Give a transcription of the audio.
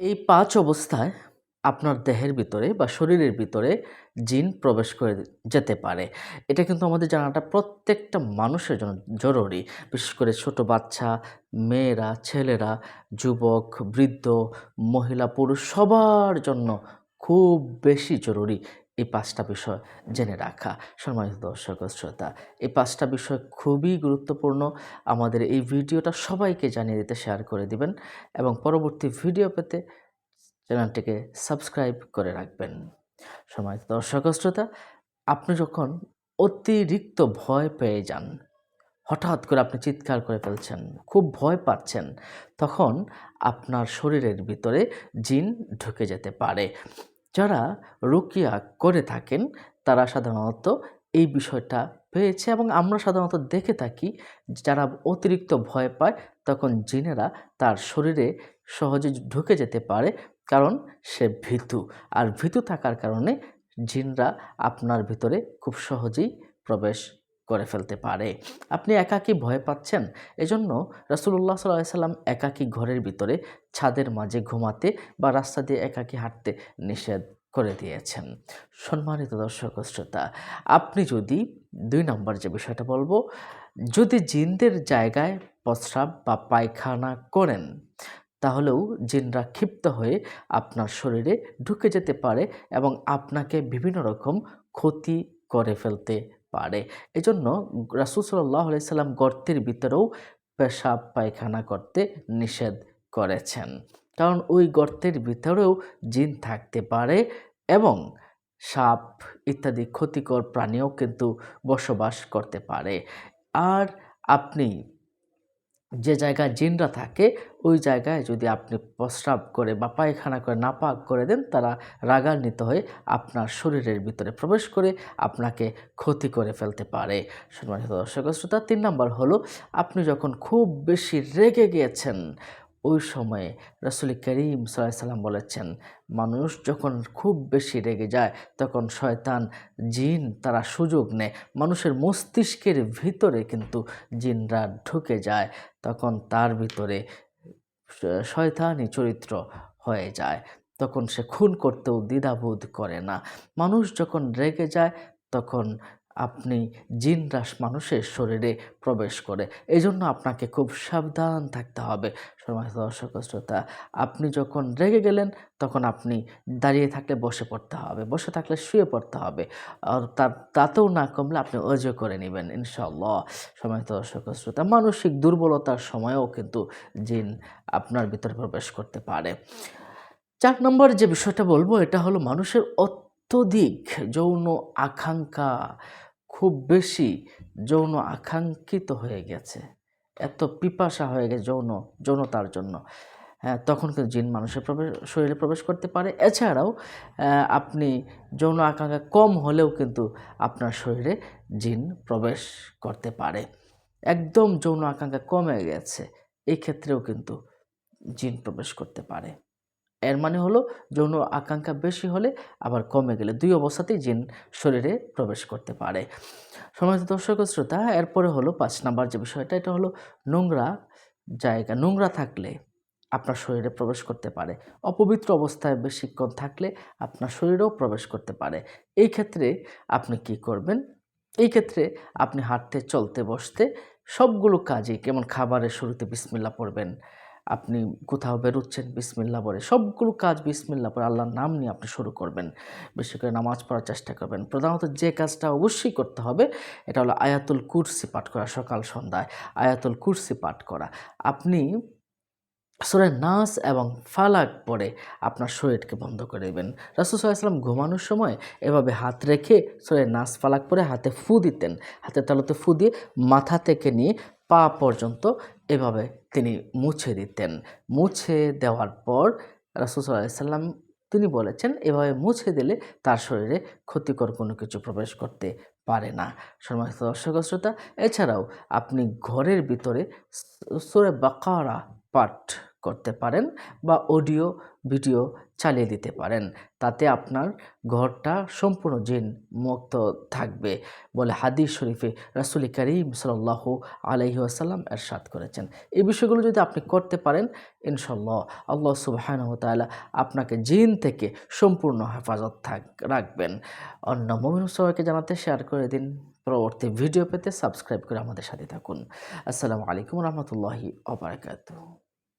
এই পাঁচ অবস্থায় আপনার দেহের ভিতরে বা শরীরের ভিতরে জিন প্রবেশ করে যেতে পারে। এটা কিন্তু আমাদের জানাটা প্রত্যেকটা মানুষের জন্য জরুরি। বিশেষ করে ছোট বাচ্চা, মেয়েরা, ছেলেরা, যুবক, বৃদ্ধ, মহিলা, পুরুষ সবার জন্য খুব বেশি জরুরি এই পাঁচটা বিষয় জেনে রাখা। সম্মানিত দর্শক শ্রোতা, এই পাঁচটা বিষয় খুবই গুরুত্বপূর্ণ। আমাদের এই ভিডিওটা সবাইকে জানিয়ে দিতে শেয়ার করে দিবেন এবং পরবর্তী ভিডিও পেতে চ্যানেলটিকে সাবস্ক্রাইব করে রাখবেন। সম্মানিত দর্শক শ্রোতা, আপনি যখন অতিরিক্ত ভয় পেয়ে যান, হঠাৎ করে আপনি চিৎকার করে ফেলছেন, খুব ভয় পাচ্ছেন, তখন আপনার শরীরের ভিতরে জিন ঢুকে যেতে পারে। যারা রুকিয়া করে থাকেন, তারা সাধারণত এই বিষয়টা পেয়েছে এবং আমরা সাধারণত দেখে থাকি, যারা অতিরিক্ত ভয় পায়, তখন জিনেরা তার শরীরে সহজে ঢুকে যেতে পারে, কারণ সে ভীতু। আর ভীতু থাকার কারণে জিনরা আপনার ভিতরে খুব সহজেই প্রবেশ করে ফেলতে পারে। আপনি একাকী ভয় পাচ্ছেন? এজন্য রাসুল্লাহ সাল্লাহ সাল্লাম একাকী ঘরের ভিতরে ছাদের মাঝে ঘুমাতে বা রাস্তা দিয়ে একাকী হাঁটতে নিষেধ করে দিয়েছেন। সম্মানিত দর্শক শ্রোতা, আপনি যদি দুই নম্বর যে বিষয়টা বলব, যদি জিনদের জায়গায় প্রস্রাব বা পায়খানা করেন, তাহলেও জিনরা ক্ষিপ্ত হয়ে আপনার শরীরে ঢুকে যেতে পারে এবং আপনাকে বিভিন্ন রকম ক্ষতি করে ফেলতে পারে। এজন্য রাসুল সাল্লাহ আলাইসাল্লাম গর্তের ভিতরেও পেশাব, পায়খানা করতে নিষেধ করেছেন। কারণ ওই গর্তের ভিতরেও জিন থাকতে পারে এবং সাপ ইত্যাদি ক্ষতিকর প্রাণীও কিন্তু বসবাস করতে পারে। আর আপনি যে জায়গায় জিনরা থাকে, ওই জায়গায় যদি আপনি প্রস্রাব করে বা পায়খানা করে নাপাক করে দেন, তারা রাগান্বিত হয়ে আপনার শরীরের ভিতরে প্রবেশ করে আপনাকে ক্ষতি করে ফেলতে পারে। সম্মানিত দর্শক শ্রোতা, তিন নম্বর হলো, আপনি যখন খুব বেশি রেগে গিয়েছেন ওই সময়ে রসুল করিম সাল্লাম বলেছেন, মানুষ যখন খুব বেশি রেগে যায়, তখন শয়তান জিন তারা সুযোগ নেয়। মানুষের মস্তিষ্কের ভিতরে কিন্তু জিনরা ঢুকে যায়, তখন তার ভিতরে শয়তানি চরিত্র হয়ে যায়। তখন সে খুন করতেও দ্বিধাবোধ করে না। মানুষ যখন রেগে যায়, তখন আপনি জিনরাস মানুষের শরীরে প্রবেশ করে। এই জন্য আপনাকে খুব সাবধান থাকতে হবে। সম্মানিত দর্শক শ্রোতা, আপনি যখন রেগে গেলেন, তখন আপনি দাঁড়িয়ে থাকলে বসে পড়তে হবে। বসে থাকলে শুয়ে পড়তে হবে। আর তার, তাতেও না কমলে আপনি অজয় করে নেবেন ইনশাল্লাহ সম্মানিত দর্শক শ্রোতা, মানসিক দুর্বলতার সময়েও কিন্তু জিন আপনার ভিতরে প্রবেশ করতে পারে। চার নম্বর যে বিষয়টা বলব, এটা হলো মানুষের অত্যধিক যৌন আকাঙ্ক্ষা। খুব বেশি যৌন আকাঙ্ক্ষিত হয়ে গেছে। এত পিপাসা হয়ে গেছে যৌন, যৌনতার জন্য। হ্যাঁ তখন কিন্তু জিন মানুষের প্রবেশ, শরীরে প্রবেশ করতে পারে। এছাড়াও আপনি যৌন আকাঙ্ক্ষা কম হলেও কিন্তু আপনার শরীরে জিন প্রবেশ করতে পারে। একদম যৌন আকাঙ্ক্ষা কমে গেছে। এই ক্ষেত্রেও কিন্তু জিন প্রবেশ করতে পারে। এর মানে হলো যৌন আকাঙ্ক্ষা বেশি হলে আবার কমে গেলে দুই অবস্থাতেই জিন শরীরে প্রবেশ করতে পারে। সমাজ দর্শক শ্রোতা, এরপরে হলো পাঁচ নাম্বার যে বিষয়টা, এটা হলো নোংরা জায়গা, নোংরা থাকলে আপনার শরীরে প্রবেশ করতে পারে। অপবিত্র অবস্থায় বেশিক্ষণ থাকলে আপনার শরীরেও প্রবেশ করতে পারে। এই ক্ষেত্রে আপনি কি করবেন? এই ক্ষেত্রে আপনি হাঁটতে, চলতে, বসতে সবগুলো কাজই কেমন খাবারের শুরুতে বিসমিল্লা পড়বেন। আপনি কোথাও বেরোচ্ছেন বিসমিল্লা পরে সবগুলো কাজ বিসমিল্লা পরে আল্লাহর নাম নিয়ে আপনি শুরু করবেন। বেশি করে নামাজ পড়ার চেষ্টা করবেন। প্রধানত যে কাজটা অবশ্যই করতে হবে, এটা হলো আয়াতুল কুরসি পাঠ করা সকাল সন্ধ্যায়। আয়াতুল কুরসি পাঠ করা। আপনি সুরে নাস এবং ফালাক পরে আপনার শরীরকে বন্ধ করে দেবেন। রাসুল সাল্লাম ঘুমানোর সময় এভাবে হাত রেখে সুরে নাস, ফালাক পরে হাতে ফু দিতেন। হাতের তালুতে ফু দিয়ে মাথা থেকে নিয়ে পা পর্যন্ত এভাবে তিনি মুছে দিতেন। মুছে দেওয়ার পর রাসুসাল্লাহ সাল্লাম তিনি বলেছেন, এভাবে মুছে দিলে তার শরীরে ক্ষতিকর কোনো কিছু প্রবেশ করতে পারে না। সম্মানিত দর্শক শ্রোতা, এছাড়াও আপনি ঘরের ভিতরে সুরে বাকারা পাঠ করতে পারেন বা অডিও, ভিডিও চালিয়ে দিতে পারেন। তাতে আপনার ঘরটা সম্পূর্ণ জিন মুক্ত থাকবে বলে হাদিস শরীফে রাসুল করিম সাল্লাহ আলহি আসাল্লাম এরশাদ করেছেন। এই বিষয়গুলো যদি আপনি করতে পারেন ইনশাল্লাহ আল্লাহ সুবাহানহ তাআলা আপনাকে জিন থেকে সম্পূর্ণ হেফাজত থাক, রাখবেন। অন্য মমিন সবাইকে জানাতে শেয়ার করে দিন। পরবর্তী ভিডিও পেতে সাবস্ক্রাইব করে আমাদের সাথে থাকুন। আসসালামু আলাইকুম রহমতুল্লাহি অবরাকাতুহ